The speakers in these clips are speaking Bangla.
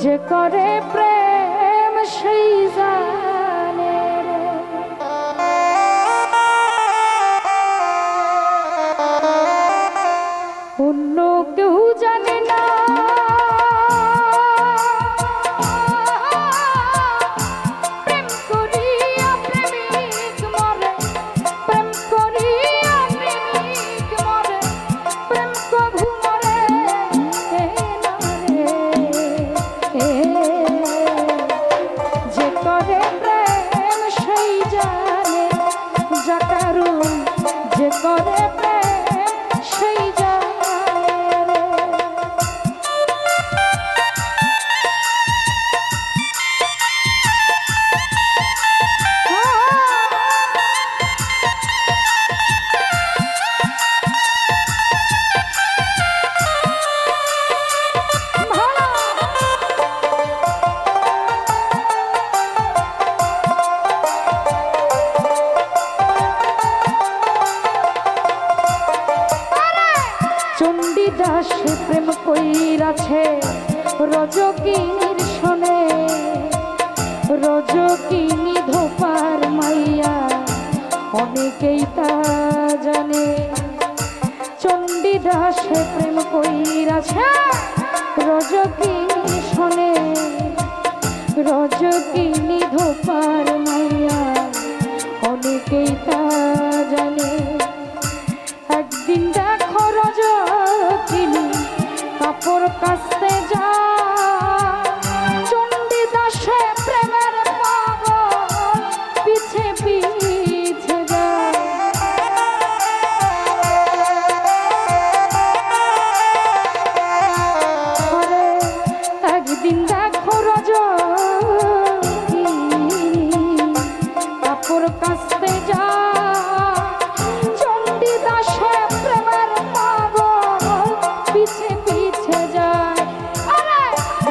যে করে প্রেম সেই জানে চণ্ডীদাস প্রেম কইরাছে, রজকিনীর শোনে রজকিনী ধোপার মাইয়া অনেকেই তা জানে। চণ্ডীদাস প্রেম কইরাছে রজকিনী শোনে রজকিনী ধোপার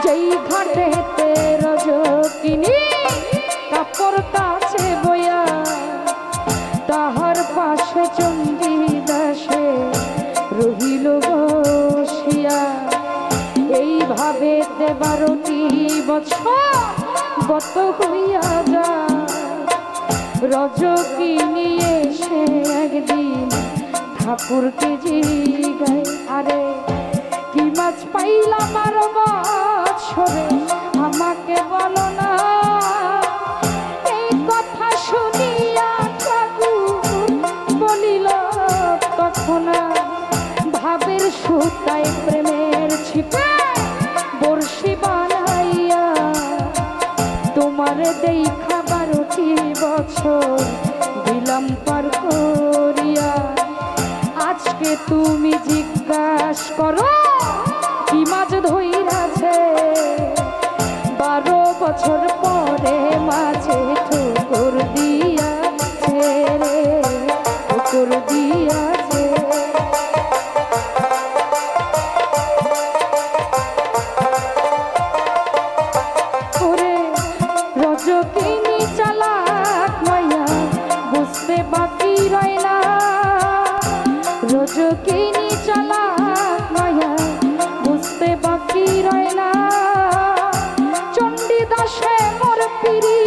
যেই ঘাটেতে রজকিনী কাপড় কাছে বয়া তাহার পাশে চণ্ডীদাসে রহিল বসিয়া। এইভাবে বারোটি বছর গত হইয়া যায়। রজকিনী এসে একদিন ঠাকুরকে জিগায় আরে, কি মাছ পাইলাম আর বছরে আমাকে বলো না। এই কথা শুনিয়া ঠাকুর বলিল তখন ভাবের সুতায় প্রেমের ছিপে বর্ষি বানাইয়া তোমার দেই খাবারটি বছর দিলাম পার করিয়া। আজকে তুমি জিজ্ঞাস করো চণ্ডীদাসে মোর পিড়িতে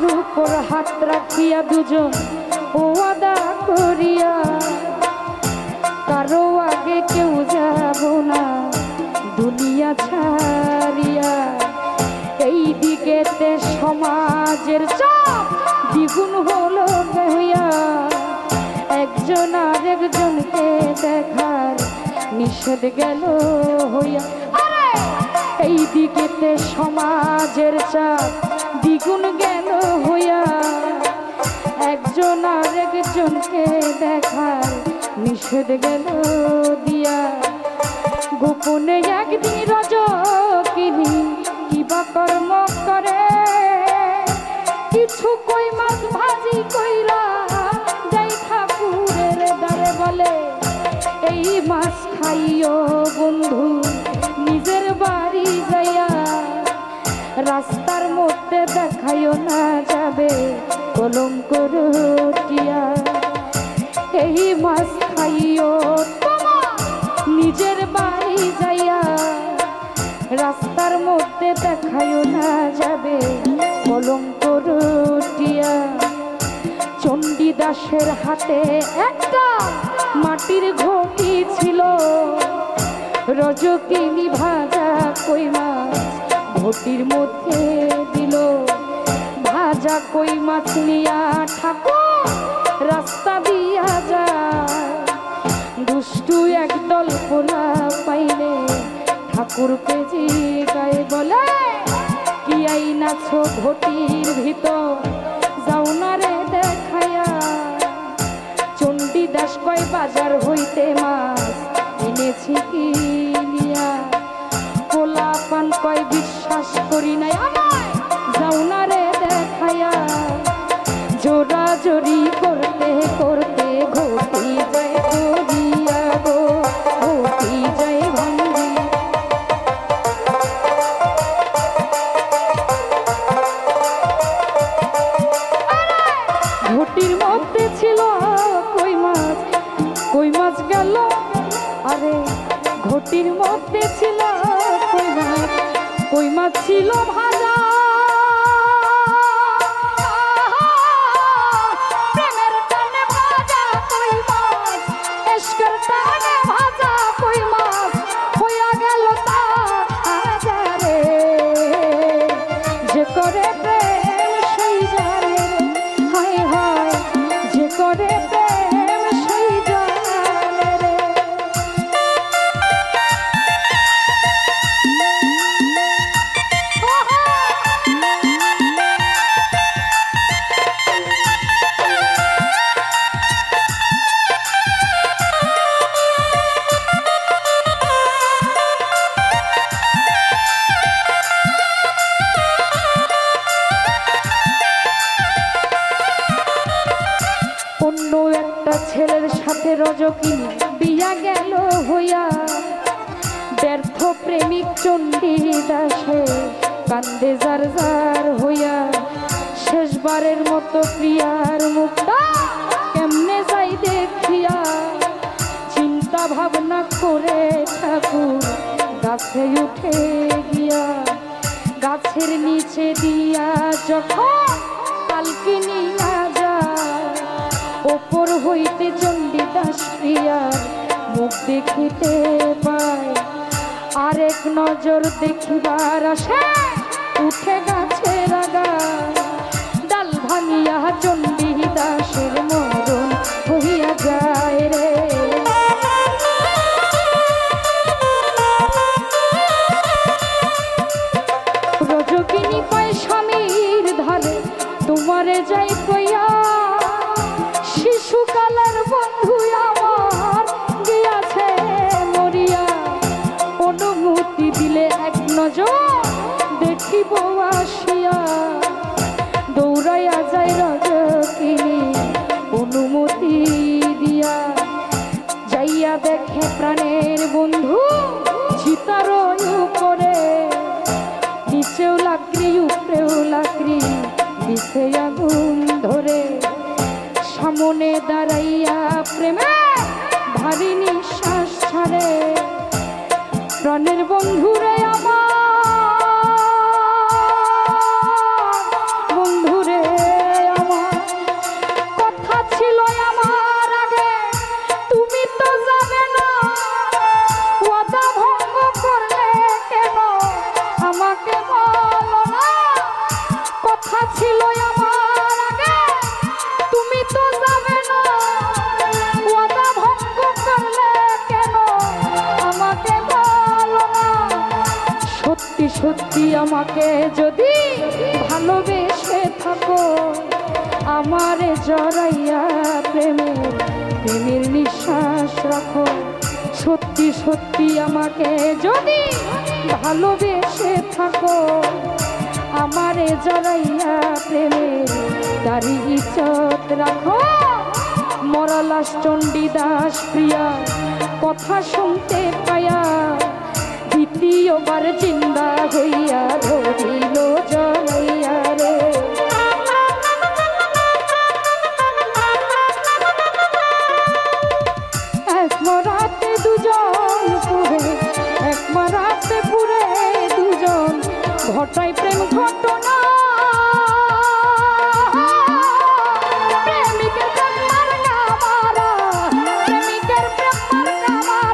হাতের উপর হাত রাখিয়া দুজন ওয়াদা করিয়া, কারও না, দুনিয়া ছাড়িয়া। এই দিকেতে সমাজের চাপ দ্বিগুণ হলো গহিয়া একজন আর একজনকে দেখার নিষেধ গেল হইয়া। এই দিকেতে সমাজের চাপ দ্বিগুণ গেল হইয়া একজন আর একজনকে দেখার নিষেধ গেল দিয়া। গোপনে একদিন রজকিনী কিবা কর্ম করে। কিছু কই মাছ ভাজি কইরা যাই ঠাকুরের দ্বারে বলে, এই মাছ খাইও বন্ধু, নিজের বাড়ি যাইয়া রাস্তার মধ্যে দেখাইও না যাবে, কলঙ্ক রটিয়া। এই মাছ খাইও নিজের বাড়ি যাইয়া। রাস্তার মধ্যে দেখাইও না যাবে, কলঙ্ক রটিয়া। চণ্ডীদাসের হাতে একটা মাটির ঘটি ছিল, রজকিনী ভাজা কই মাছ ঘটির মধ্যে দিল। ভাজা কই মাছ নিয়া ঠাকুর, রাস্তা দিয়া যায়। দুষ্টু একদল পোলা পাইলে ঠাকুরকে গায়ে বলে, কি আইনাছো ঘটির ভিতর, যাও না রে দেখায়া। চণ্ডীদাস কয়, বাজার হইতে ঘটির মধ্যে ছিল কই মাছ কই মাছ ছিল ভাজা। প্রেমের টানে ভাজা কই মাছ এসকার টানে গেল হইয়া ব্যর্থ প্রেমিক চণ্ডী দাসে কান্দে যার যার হইয়া শেষবারের মতো প্রিয়ার মুখটা কেমনে যাই দেখিয়া চিন্তা ভাবনা করে ঠাকুর গাছে উঠে গিয়া গাছের নিচে দিয়া যখন কালকে নিয়া যায়, ওপর হইতে চণ্ডীদাস প্রিয়ার মুখ দেখিতে পায় আরেক নজর দেখিবার আসে উঠে গাছে রাগা ডাল ভাঙিয়া চণ্ডীদাসের দাসের হইয়া প্রাণের বন্ধু চিতার উপরে। নিচেও লাকড়ি, উপরেও লাকড়ি দিছে আগুন ধরে। সামনে দাঁড়াইয়া প্রেমে ভারী নিঃশ্বাস ছাড়ে। প্রাণের বন্ধুরে সত্যি সত্যি আমাকে যদি ভালোবেসে থাকো, আমারে জড়াইয়া প্রেমে, প্রেমের নিঃশ্বাস রাখো। সত্যি সত্যি আমাকে যদি ভালোবেসে থাকো আমারে জড়াইয়া প্রেমের তারি ইচ্ছত রাখো। মরালাস চণ্ডীদাস প্রিয়া, কথা শুনতে পায়া। দ্বিতীয়বার জিন্দা হইয়া ধরিল আমার